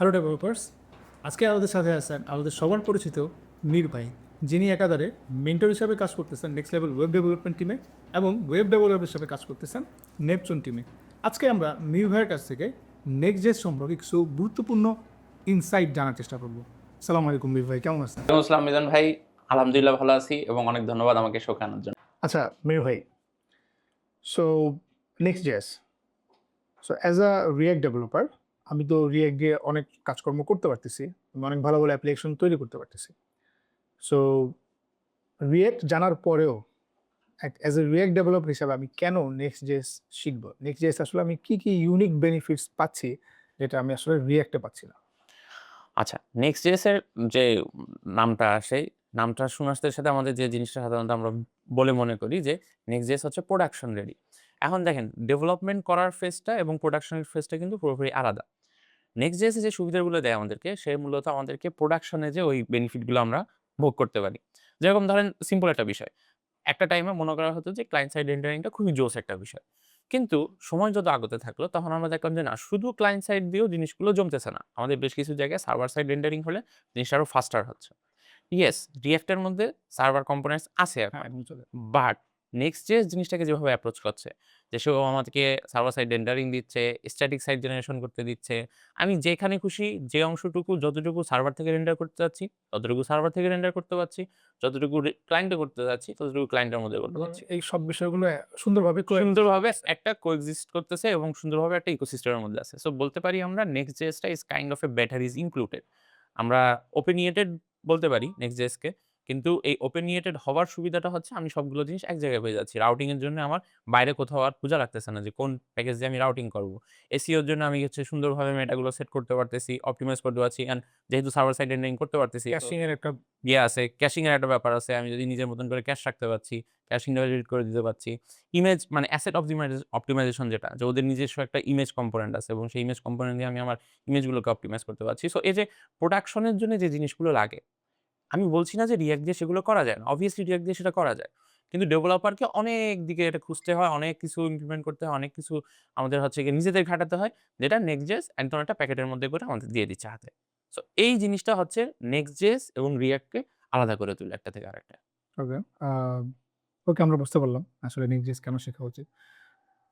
Hello developers আজকে আমাদের সাথে আছেন আমাদের সবার পরিচিত মীর ভাই যিনি একাধারে মেন্টর হিসাবে কাজ করতেছেন নেক্সট লেভেল ওয়েব ডেভেলপমেন্ট টিমে এবং ওয়েব ডেভেলপার হিসাবে কাজ করতেছেন নেপচুন টিমে আজকে আমরা মীর ভাইয়ের কাছ থেকে নেক্সট জেস সম্পর্কে কিছু গুরুত্বপূর্ণ ইনসাইট জানার চেষ্টা করব। সালাম আলাইকুম মীর ভাই কেমন আছেন? আসসালাম মিজান ভাই। আলহামদুলিল্লাহ ভালো আছি এবং অনেক ধন্যবাদ আমাকে শোকানোর জন্য। আচ্ছা মির ভাই so next JS so as a react developer আমি তো রিয়াক্ট দিয়ে অনেক কাজকর্ম করতে পারতেছি, আমি অনেক ভালো ভালো অ্যাপ্লিকেশন তৈরি করতে পারতেছি। সো রিয়াক্ট জানার পরেও অ্যাজ এ রিয়াক্ট ডেভেলপার হিসাবে আমি কেন নেক্সট জেস শিখব? নেক্সট জেস আসলে আমি কি কি ইউনিক বেনিফিটস পাচ্ছি, যেটা আমি আসলে রিয়াক্টে পাচ্ছি না। আচ্ছা নেক্সট জেসের যে নামটা আসে, নামটা শোনার সাথে আমাদের যে জিনিসটা সাধারণত আমরা বলে মনে করি যে নেক্সট জেস হচ্ছে প্রোডাকশন রেডি এখন দেখেন ডেভেলপমেন্ট করার ফেজটা এবং প্রোডাকশনের ফেজটা কিন্তু পুরোপুরি আলাদা। নেক্সট জেসে যে সুবিধাগুলো দেয় আমাদেরকে সে মূলত আমাদেরকে প্রোডাকশনে যে ওই বেনিফিটগুলো আমরা ভোগ করতে পারি। যেরকম ধরেন সিম্পল একটা বিষয়। একটা টাইমে মনে করা হতো যে ক্লায়েন্ট সাইড রেন্ডারিংটা খুবই জোস একটা বিষয়। কিন্তু সময় যত আগতে থাকল তখন আমরা দেখলাম যে না শুধু ক্লায়েন্ট সাইড দিয়েও জিনিসগুলো জমতেছে না। আমাদের বেশ কিছু জায়গায় সার্ভার সাইড রেন্ডারিং হলে জিনিসটা আরও ফাস্টার হচ্ছে। ইয়েস রিয়েক্টের মধ্যে সার্ভার কম্পোনেন্টস আছে বাট নেক্সট যে জিনিসটাকে যেভাবে অ্যাপ্রোচ করছে যে সেও আমাদেরকে সার্ভার সাইড রেন্ডারিং দিচ্ছে স্ট্যাটিক সাইড জেনারেশন করতে দিচ্ছে আমি যেখানে খুশি যে অংশটুকু যতটুকু সার্ভার থেকে রেন্ডার করতে চাচ্ছি ততটুকু সার্ভার থেকে রেন্ডার করতে পারছি যতটুকু ক্লায়েন্টে করতে চাচ্ছি ততটুকু ক্লায়েন্টের মধ্যে করতে পারছি। এই সব বিষয়গুলো সুন্দরভাবে সুন্দরভাবে একটা কোএক্সিস্ট করতেছে এবং সুন্দরভাবে একটা ইকোসিস্টেমের মধ্যে আছে। সো বলতে পারি আমরা next জেসটা is kind of a better is included আমরা ওপেনিয়েটেড বলতে পারি নেক্সট জেসকে কিন্তু এই ওপেন ওপেনিয়েটেড হওয়ার সুবিধাটা হচ্ছে আমি সবগুলো জিনিস এক জায়গায় পেয়ে যাচ্ছি। রাউটিং এর জন্য আমার বাইরে কোথাও আর খোঁজা লাগতেছে না যে কোন প্যাকেজ দিয়ে আমি রাউটিং করব। এসিওর জন্য আমি হচ্ছে সুন্দরভাবে মেটাগুলো সেট করতে পারতেছি অপটিমাইজ করতে পারছি অ্যান্ড যেহেতু সার্ভার সাইড এন্ডিং করতে পারতেছি ক্যাশিং এর একটা ইয়ে আছে ক্যাশিং এর একটা ব্যাপার আছে আমি যদি নিজের মতন করে ক্যাশ রাখতে পারছি ক্যাশিং এডিট করে দিতে পারছি। ইমেজ মানে অ্যাসেট অপটিমাইজেশন যেটা যে ওদের নিজস্ব একটা ইমেজ কম্পোনেন্ট আছে এবং সেই ইমেজ কম্পোনেন্ট দিয়ে আমি আমার ইমেজগুলোকে অপটিমাইজ করতে পারছি। সো এই যে প্রোডাকশনের জন্য যে জিনিসগুলো লাগে আমি বলছি না যে রিয়াক্ট দিয়ে সেগুলো করা যায় না। অবভিয়াসলি রিয়াক্ট দিয়ে সেটা করা যায়। কিন্তু ডেভেলপারকে অনেক দিকে এটা খুঁজতে হয়, অনেক কিছু ইমপ্লিমেন্ট করতে হয়, অনেক কিছু আমাদের হচ্ছে গিয়ে নিজেদের ঘাটাতে হয়, যেটা নেক্সট জেস একদম একটা প্যাকেটের মধ্যে করে আমাদের দিয়ে দিচ্ছে হাতে। সো এই জিনিসটা হচ্ছে নেক্সট জেস এবং রিয়াক্টকে আলাদা করে তুলে একটা থেকে আরেকটা। ওকে ওকে আমরা বুঝতে পারলাম আসলে নেক্সট জেস কেন শেখা উচিত।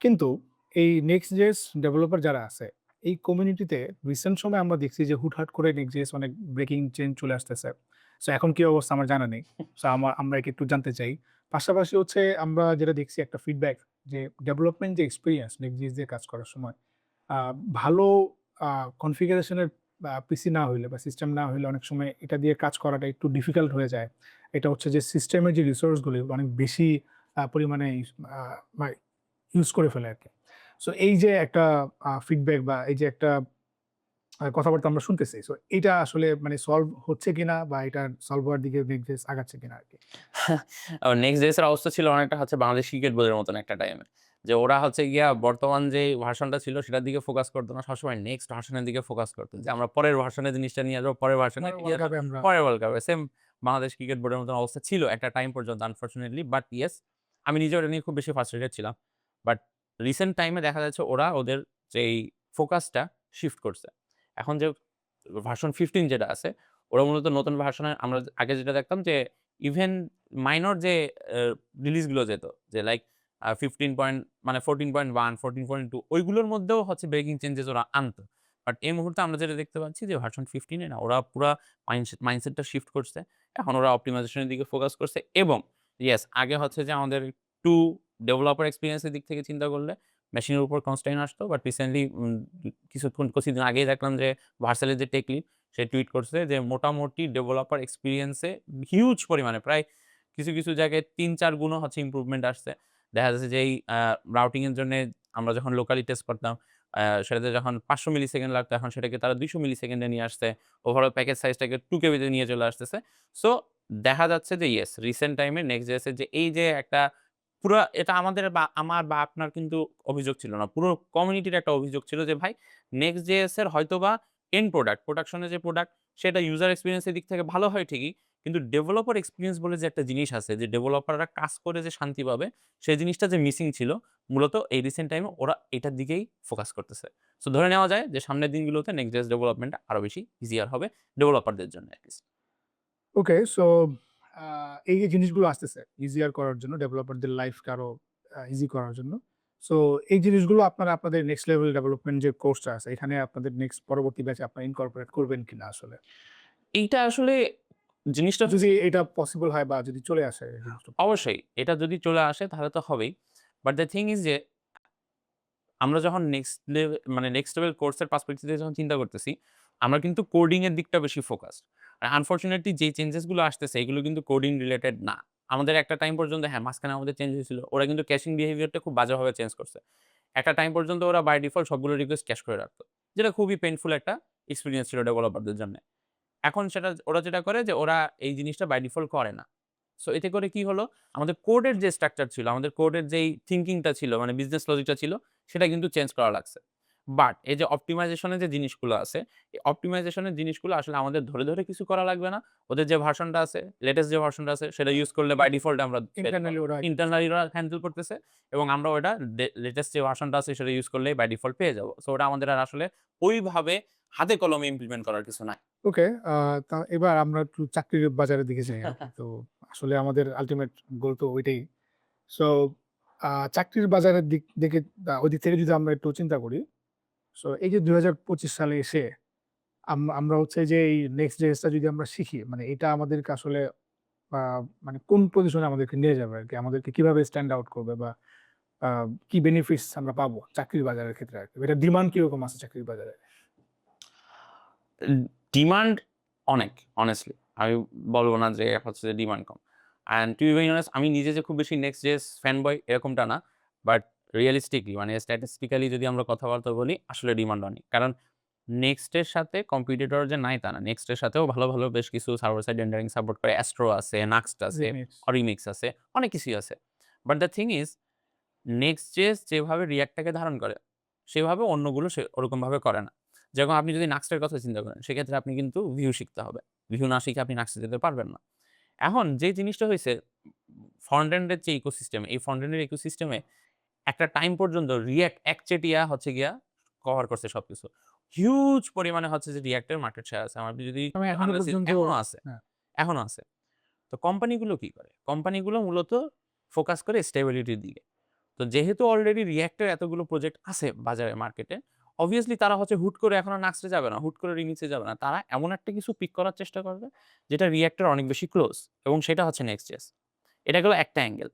কিন্তু এই নেক্সট জেস ডেভেলপার যারা আছে, এই কমিউনিটিতে রিসেন্ট সময় আমরা দেখছি যে হুটহাট করে নেক্সট জেস অনেক ব্রেকিং চেঞ্জ চলে আসতেছে। সো এখন কি অবস্থা আমার জানা নেই। সো আমার আমরা একে একটু জানতে চাই। পাশাপাশি হচ্ছে আমরা যেটা দেখছি একটা ফিডব্যাক যে ডেভেলপমেন্ট যে এক্সপিরিয়েন্স নেক্সট দিয়ে কাজ করার সময় ভালো কনফিগারেশনের পিসি না হইলে বা সিস্টেম না হইলে অনেক সময় এটা দিয়ে কাজ করাটা একটু ডিফিকাল্ট হয়ে যায়। এটা হচ্ছে যে সিস্টেমের যে রিসোর্সগুলি অনেক বেশি পরিমাণে ইউজ করে ফেলে আর কি সো এই যে একটা ফিডব্যাক বা এই যে একটা কথাবার্তা আমরা শুনতেছি। সো এটা আসলে মানে সলভ হচ্ছে কিনা বা এটা সলভ হওয়ার দিকে নেক্সট আগাচ্ছে কিনা আর কি? নেক্সট ডেসের অবস্থা ছিল অনেকটা হচ্ছে বাংলাদেশ ক্রিকেট বোর্ডের মতন একটা টাইমে যে ওরা হচ্ছে গিয়া বর্তমান যে ভার্সনটা ছিল সেটার দিকে ফোকাস করতো না সবসময় নেক্সট ভার্সনের দিকে ফোকাস করতো। যে আমরা পরের ভার্সনের জিনিসটা নিয়ে যাব পরের ভার্সনে পরের ওয়ার্ল্ড কাপে সেম বাংলাদেশ ক্রিকেট বোর্ডের মতন অবস্থা ছিল একটা টাইম পর্যন্ত আনফর্চুনেটলি বাট ইয়েস আমি নিজেও এটা নিয়ে খুব বেশি ফার্স্ট্রেটেড ছিলাম। বাট রিসেন্ট টাইমে দেখা যাচ্ছে ওরা ওদের যেই ফোকাসটা শিফট করছে। এখন যে ভার্সন ফিফটিন যেটা আছে, ওরা মূলত নতুন ভার্সনের আমরা আগে যেটা দেখতাম যে ইভেন মাইনর যে রিলিজগুলো যেত, যে লাইক ফিফটিন পয়েন্ট মানে fourteen point one fourteen point two ওইগুলোর মধ্যেও হচ্ছে ব্রেকিং চেঞ্জেস ওরা আনতো। বাট এই মুহূর্তে আমরা যেটা দেখতে পাচ্ছি যে ভার্সন ফিফটিনে না, ওরা পুরা মাইন্ডসেট মাইন্ডসেটটা শিফট করছে, এখন ওরা অপটিমাইজেশনের দিকে ফোকাস করছে এবং ইয়েস আগে হচ্ছে যে আমাদের টু ডেভেলপার এক্সপিরিয়েন্সের দিক থেকে চিন্তা করলে মেশিনের উপর কনস্ট্যান্ট আসতো বাট রিসেন্টলি কিছুক্ষণ, কিছুদিন আগেই দেখলাম যে ভার্সালের যে টেকলিপ সে টুইট করছে যে মোটামুটি ডেভেলপার এক্সপিরিয়েন্সে হিউজ পরিমাণে, প্রায় কিছু কিছু জায়গায় তিন, চার গুণও হচ্ছে ইমপ্রুভমেন্ট আসছে। দেখা যাচ্ছে যে এই রাউটিংয়ের জন্য আমরা যখন লোকালি টেস্ট করতাম সেটাতে যখন পাঁচশো মিলি সেকেন্ড লাগতো, এখন সেটাকে তারা দুইশো মিলি সেকেন্ডে নিয়ে আসছে ওভারঅল প্যাকেজ সাইজটাকে টু কেবিতে নিয়ে চলে আসতেছে। সো দেখা যাচ্ছে যে ইয়েস রিসেন্ট টাইমে নেক্সট যে এই যে একটা পুরো এটা আমাদের বা, আমার বা আপনার কিন্তু অভিযোগ ছিল না। পুরো কমিউনিটির একটা অভিযোগ ছিল যে, ভাই নেক্সট জেএস এর হয়তো বা এন্ড প্রোডাক্ট প্রোডাকশনের যে প্রোডাক্ট সেটা ইউজার এক্সপিরিয়েন্সের দিক থেকে ভালো হয় ঠিকই, কিন্তু ডেভেলপার এক্সপিরিয়েন্স বলে যে একটা জিনিস আছে, যে ডেভেলপাররা কাজ করে যে শান্তি পাবে, সেই জিনিসটা যে মিসিং ছিল, মূলত এই রিসেন্ট টাইমে ওরা এটার দিকেই ফোকাস করতেছে। সো ধরে নেওয়া যায় যে সামনের দিনগুলোতে নেক্সট ডেভেলপমেন্ট আরও বেশি ইজিয়ার হবে ডেভেলপারদের জন্য অ্যাটলিস্ট ওকে সো এই যে জিনিসগুলো আসতেছে ইজিয়ার করার জন্য ডেভেলপারদের লাইফকে আরও ইজি করার জন্য। সো এই জিনিসগুলো আপনারা আপনাদের নেক্সট লেভেল ডেভেলপমেন্ট যে কোর্সটা আছে এখানে আপনাদের নেক্সট পরবর্তী ব্যাচে আপনারা ইনকর্পোরেট করবেন কিনা আসলে? এইটা আসলে জিনিসটা যদি এটা পসিবল হয় বা যদি চলে আসে অবশ্যই এটা যদি চলে আসে তাহলে তো হবেই। বাট দ্য থিং ইজ যে আমরা যখন নেক্সট লেভেল মানে নেক্সট লেভেল কোর্সের পার্সপেক্টিভ যখন চিন্তা করতেছি আমরা কিন্তু কোডিং এর দিকটা বেশি ফোকাস আর আনফরচুনেটলি যে চেঞ্জেসগুলো আসতেছে, এগুলো কিন্তু কোডিং রিলেটেড না। আমাদের একটা টাইম পর্যন্ত হ্যাঁ মাঝখানে আমাদের চেঞ্জ হয়েছিল, ওরা কিন্তু ক্যাশিং বিহেভিয়ারটা খুব বাজেভাবে চেঞ্জ করছে। একটা টাইম পর্যন্ত ওরা বাই ডিফল্ট সবগুলো রিকোয়েস্ট ক্যাশ করে রাখতো, যেটা খুবই পেইনফুল একটা এক্সপিরিয়েন্স ছিল ডেভেলপারদের জন্য। এখন সেটা, ওরা যেটা করে যে, ওরা এই জিনিসটা বাই ডিফল্ট করে না। সো এতে করে কি হলো? আমাদের কোডের যে স্ট্রাকচার ছিল, আমাদের কোডের যেই থিঙ্কিংটা ছিল মানে বিজনেস লজিকটা ছিল, সেটা কিন্তু চেঞ্জ করা লাগছে। বাট এই যে অপটিমাইজেশনের যে জিনিসগুলো আছে এই অপটিমাইজেশনের জিনিসগুলো আসলে আমাদের ধরে ধরে কিছু করা লাগবে না। ওদের যে ভার্সনটা আছে লেটেস্ট যে ভার্সনটা আছে সেটা ইউজ করলে বাই ডিফল্ট আমরা ইন্টারনালি ওরা হ্যান্ডেল করতেছে। এবং আমরা ওটা লেটেস্ট যে ভার্সনটা আছে সেটা ইউজ করলেই বাই ডিফল্ট পেয়ে যাব। সো ওটা আমাদের আর আসলে ওইভাবে হাতে কলমে ইমপ্লিমেন্ট করার কিছু নাই। ওকে তা এবার আমরা একটু চাকরির বাজারের দিকে যাই তো আসলে আমাদের আলটিমেট গোল তো ওইটাই। সো চাকরির বাজারের দিক দিকে আহ, ওই দিক থেকে যদি আমরা একটু চিন্তা করি সো এই যে দুই হাজার পঁচিশ সালে এসে আম- আমরা হচ্ছে যে এই নেক্সট ডেসটা যদি আমরা শিখি মানে এটা আমাদেরকে আসলে মানে কোন পজিশনে আমাদেরকে নিয়ে যাবে আর কি আমাদেরকে কীভাবে স্ট্যান্ড আউট করবে বা কি বেনিফিটস আমরা পাবো চাকরির বাজারের ক্ষেত্রে আর কি এটা ডিমান্ড কীরকম আছে চাকরির বাজারে? ডিমান্ড অনেক অনেস্টলি আমি বলব না যে হচ্ছে যে ডিমান্ড কম। অ্যান্ড টু বি আমি নিজে যে খুব বেশি নেক্সট জেস ফ্যান বয় এরকমটা না বাট রিয়েলিস্টিকলি মানে স্ট্যাটিস্টিক্যালি যদি আমরা কথাবার্তা বলি আসলে ডিমান্ড অনেক। কারণ নেক্সটের সাথে কম্পিটিটর যে নাই তা না। নেক্সটের সাথেও ভালো ভালো বেশ কিছু সার্ভার সাইড রেন্ডারিং সাপোর্ট করে। অ্যাস্ট্রো আছে নাক্সট আছে। অরিমিক্স আছে অনেক কিছুই আছে। But the thing is next JS যেভাবে রিয়াক্টটাকে ধারণ করে সেভাবে অন্যগুলো সে ওরকমভাবে করে না। যেরকম আপনি যদি নাক্সটের কথা চিন্তা করেন সেক্ষেত্রে আপনি কিন্তু ভিউ শিখতে হবে। ভিউ না শিখে আপনি নাক্সে যেতে পারবেন না। এখন যে জিনিসটা হয়েছে ফ্রন্ট এন্ডের যে ইকোসিস্টেম এই ফ্রন্ট এন্ডের ইকোসিস্টেমে একটা টাইম পর্যন্ত রিয়াক্ট একচেটিয়া হচ্ছে গিয়া কভার করছে সবকিছু। হিউজ পরিমাণে হচ্ছে যে রিয়াক্টের মার্কেট শেয়ার আছে। আমার যদি এখনও আছে হ্যাঁ। এখনও আছে। তো কোম্পানিগুলো কি করে? কোম্পানিগুলো মূলত ফোকাস করে স্টেবিলিটির দিকে। তো যেহেতু অলরেডি রিয়াক্টের এতগুলো প্রজেক্ট আছে বাজারে মার্কেটে অবভিয়াসলি তারা হচ্ছে হুট করে এখন নাক্সে যাবে না হুট করে রিমিক্সে যাবে না। তারা এমন একটা কিছু পিক করার চেষ্টা করবে যেটা রিয়াক্টের অনেক বেশি ক্লোজ এবং সেটা হচ্ছে নেক্সট চেস এটা গেলো একটা অ্যাঙ্গেল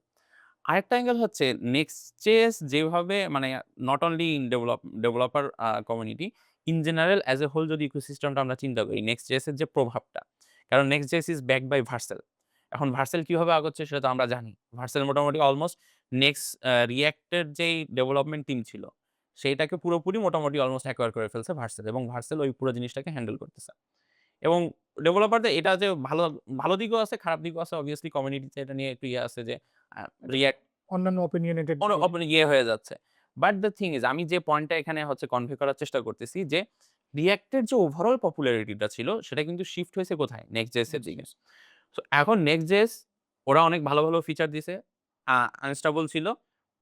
আরেকটা অ্যাঙ্গেল হচ্ছে নেক্সট চেস যেভাবে মানে not only in develop developer community in general as a whole যদি ইকোসিস্টেমটা আমরা চিন্তা করি নেক্সট জেসের যে প্রভাবটা, কারণ next JS is back by Vercel এখন ভার্সেল কীভাবে আগাচ্ছে সেটা তো আমরা জানি। ভার্সেল মোটামুটি অলমোস্ট নেক্সট রিয়াক্টের যেই ডেভেলপমেন্ট টিম ছিল, সেইটাকে পুরোপুরি মোটামুটি অলমোস্ট অ্যাকোয়ার করে ফেলছে ভার্সেল এবং ভার্সেল ওই পুরো জিনিসটাকে হ্যান্ডেল করতেছে। এবং ডেভেলপারদের এটা যে ভালো ভালো দিকও আছে, খারাপ দিকও আছে অবভিয়াসলি কমিউনিটিতে এটা নিয়ে একটু ইয়ে আছে যে রিয়াক্ট অন্যান্য ওপিনিয়নেটেড কোনো ওপেন ইয়ে হয়ে যাচ্ছে। বাট দ্য থিং ইজ আমি যে পয়েন্টটা এখানে হচ্ছে কনভে করার চেষ্টা করতেছি যে রিয়াক্টের যে ওভারঅল পপুলারিটিটা ছিল সেটা কিন্তু শিফট হয়েছে কোথায়? নেক্সট জেসের দিকে। সো এখন নেক্সট জেস ওরা অনেক ভালো ভালো ফিচার দিছে। আনস্টেবল ছিল।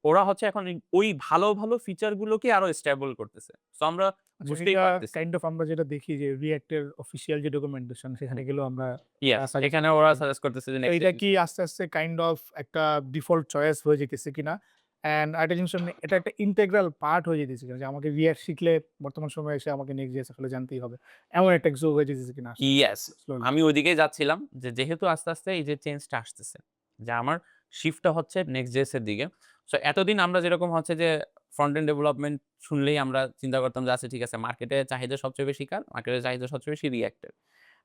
ওরা হচ্ছে এখন ওই ভালো ভালো ফিচারগুলোকে আরও স্টেবল করতেছে। সো আমরা বুঝতেই পারতেছি। কাইন্ড অফ আমরা যেটা দেখি যে যে ডকুমেন্টেশন সেখানে গেলেও আমরা yes, এখানে ওরা সাজেস্ট করতেছে যে তো next এটা কি আস্তে আস্তে কাইন্ড অফ একটা ডিফল্ট চয়েস হয়ে যেতেছে কিনা? অ্যান্ড আরেকটা জিনিস হলো, এটা একটা ইন্টেগ্রাল পার্ট হয়ে যেতেছে কিনা? যে আমাকে রিয়াক্ট শিখলে বর্তমান সময়ে এসে আমাকে নেক্সট আসলে জানতেই হবে। এমন একটা কিছু হয়ে যেতেছে কিনা slowly? আমি ওইদিকেই যাচ্ছিলাম যে যেহেতু আস্তে আস্তে এই যে চেঞ্জটা আসতেছে যে আমার শিফটটা হচ্ছে নেক্সট জেস এর দিকে। সো এতদিন আমরা যেরকম হচ্ছে যে ফ্রন্ট এন্ড ডেভেলপমেন্ট শুনলেই আমরা চিন্তা করতাম যে আছে ঠিক আছে মার্কেটে চাহিদা সবচেয়ে বেশি কার? মার্কেটে চাহিদা সবচেয়ে বেশি রিয়াক্টের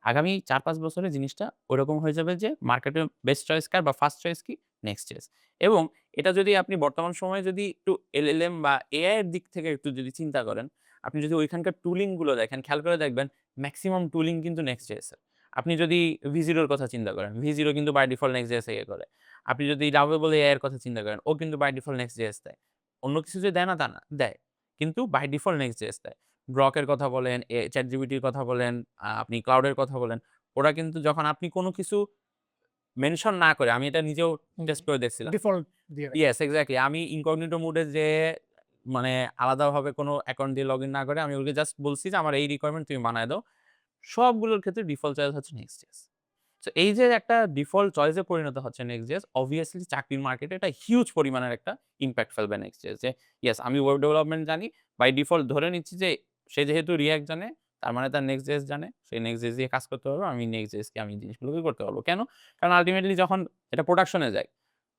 আগামী চার পাঁচ বছরে জিনিসটা ওরকম হয়ে যাবে যে মার্কেটে বেস্ট চয়েস কার বা ফার্স্ট চয়েস কি? নেক্সট চয়েস এবং এটা যদি আপনি বর্তমান সময়ে যদি একটু এলএলএম বা এআই এর দিক থেকে একটু যদি চিন্তা করেন, আপনি যদি ওইখানকার টুলিংগুলো দেখেন, খেয়াল করে দেখবেন ম্যাক্সিমাম টুলিং কিন্তু নেক্সট জেএসের আপনি যদি ভি জিরোর কথা চিন্তা করেন ভি জিরো কিন্তু বাই ডিফল্ট নেক্সট জেএস ইয়ে করে। আপনি যদি ডাবেবল এআই এর কথা চিন্তা করেন, ও কিন্তু বাই ডিফল্ট নেক্সট জেএস দেয়। অন্য কিছু যে দেয় না তা না দেয়। কিন্তু বাই ডিফল্ট নেক্সট জেএস দেয়। গ্রকের কথা বলেন চ্যাট জিবিটির কথা বলেন আপনি ক্লাউডের কথা বলেন ওরা কিন্তু যখন আপনি কোনো কিছু মেনশন না করে আমি এটা নিজেও টেস্ট করে দেখছিলাম। ডিফল্ট ইয়েস এক্স্যাক্টলি আমি ইনকগনিটো মোডে যে মানে আলাদাভাবে কোনো অ্যাকাউন্ট দিয়ে লগ ইন না করে আমি ওকে জাস্ট বলছি যে আমার এই রিকোয়ারমেন্ট তুমি বানায় দাও। সবগুলোর ক্ষেত্রে ডিফল্ট চয়েস হচ্ছে নেক্সট তো এই যে একটা ডিফল্ট চয়েসে পরিণত হচ্ছে নেক্সট জেস অবভিয়াসলি চাকরির মার্কেটে এটা হিউজ পরিমাণের একটা ইম্প্যাক্ট ফেলবে নেক্সট জেস যে ইয়েস আমি ওয়েব ডেভেলপমেন্ট জানি বাই ডিফল্ট ধরে নিচ্ছি যে সে যেহেতু রিয়াক্ট জানে তার মানে তার নেক্সট জেস জানে সেই নেক্সট জেস দিয়ে কাজ করতে পারব আমি নেক্সট জেসকে আমি জিনিসগুলোকে করতে পারব। কেন? কারণ আলটিমেটলি যখন এটা প্রোডাকশনে যায়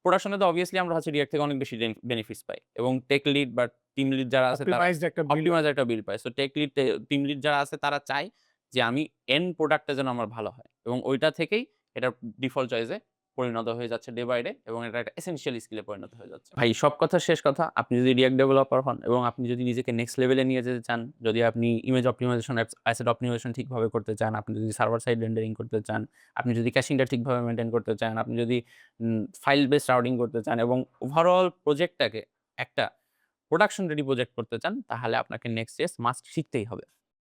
প্রোডাকশনে তো অবভিয়াসলি আমরা হচ্ছে রিয়াক্ট থেকে অনেক বেশি বেনিফিটস পাই এবং টেক লিড বা টিম লিড যারা আছে তারা অপটিমাইজ একটা বিল পায়। So tech lead team lead যারা আছে তারা চায় যে আমি এন প্রোডাক্টটা যেন আমার ভালো হয়। এবং ওইটা থেকেই এটা ডিফল্ট চয়েসে পরিণত হয়ে যাচ্ছে ডে বাই ডে এবং এটা একটা এসেনশিয়াল স্কিলে পরিণত হয়ে যাচ্ছে। ভাই, সব কথা শেষ কথা। আপনি যদি রিয়াক্ট ডেভেলপার হন এবং আপনি যদি নিজেকে নেক্সট লেভেলে নিয়ে যেতে চান, যদি আপনি ইমেজ অপটিমাইজেশন অ্যাসেট অপটিমাইজেশন ঠিকভাবে করতে চান, আপনি যদি সার্ভার সাইড রেন্ডারিং করতে চান, আপনি যদি ক্যাশিংটা ঠিকভাবে মেনটেন করতে চান, আপনি যদি ফাইল বেস রাউডিং করতে চান এবং ওভারঅল প্রজেক্টটাকে একটা প্রোডাকশন রেডি প্রজেক্ট করতে চান, তাহলে আপনাকে নেক্সট এস মাস্ট শিখতেই হবে।